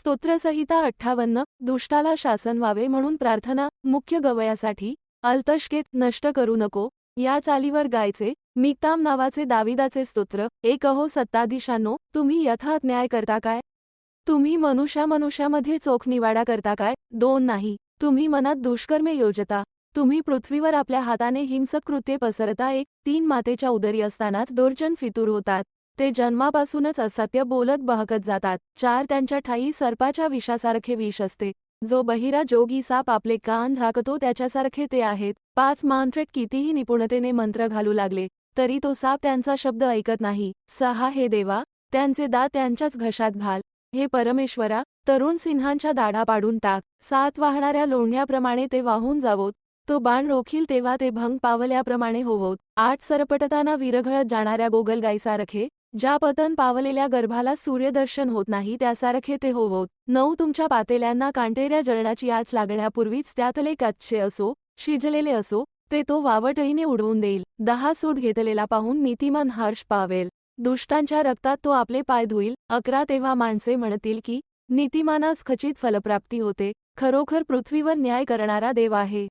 स्तोत्रसहिता अठ्ठावन्न दुष्टाला शासन व्हावे म्हणून प्रार्थना मुख्य गवयासाठी अल्तशकेत नष्ट करू नको या चालीवर गायचे मिकताम नावाचे दाविदाचे स्तोत्र एक अहो सत्ताधीशांनो तुम्ही यथात न्याय करता काय? तुम्ही मनुष्या मनुष्यामध्ये चोख निवाडा करता काय? दोन नाही तुम्ही मनात दुष्कर्मे योजता तुम्ही पृथ्वीवर आपल्या हाताने हिंसक कृत्ये पसरता एक तीन मातेच्या उदरी असतानाच दोर्जन फितूर होतात. ते जन्मापासूनच असत्य बोलत बहकत जातात. चार त्यांच्या ठाई सर्पाच्या विषासारखे विष असते. जो बहिरा जोगी साप आपले कान झाकतो त्याच्यासारखे ते आहेत. पाच मांत्रिक कितीही निपुणतेने मंत्र घालू लागले तरी तो साप त्यांचा शब्द ऐकत नाही. सहा हे देवा त्यांचे दात त्यांच्याच घशात घाल. हे परमेश्वरा तरुण सिंहांच्या दाढा पाडून टाक. सात वाहणाऱ्या लोंढ्याप्रमाणे ते वाहून जावोत. तो बाण रोखील तेव्हा ते भंग पावल्याप्रमाणे होवोत. आठ सरपटताना विरघळत जाणाऱ्या गोगलगाईसारखे ज्या पतन पावलेल्या गर्भाला सूर्यदर्शन होत नाही त्यासारखे ते होवोत. नऊ तुमच्या पातेल्यांना कांटेऱ्या जळणाची आच लागण्यापूर्वीच त्यातले कच्चे असो शिजलेले असो ते तो वावटळीने उडवून देईल. दहा सूट घेतलेला पाहून नीतिमान हर्ष पावेल. दुष्टांच्या रक्तात तो आपले पाय धुईल. अकरा तेव्हा माणसे म्हणतील की नीतिमानास खचित फलप्राप्ती होते. खरोखर पृथ्वीवर न्याय करणारा देव आहे.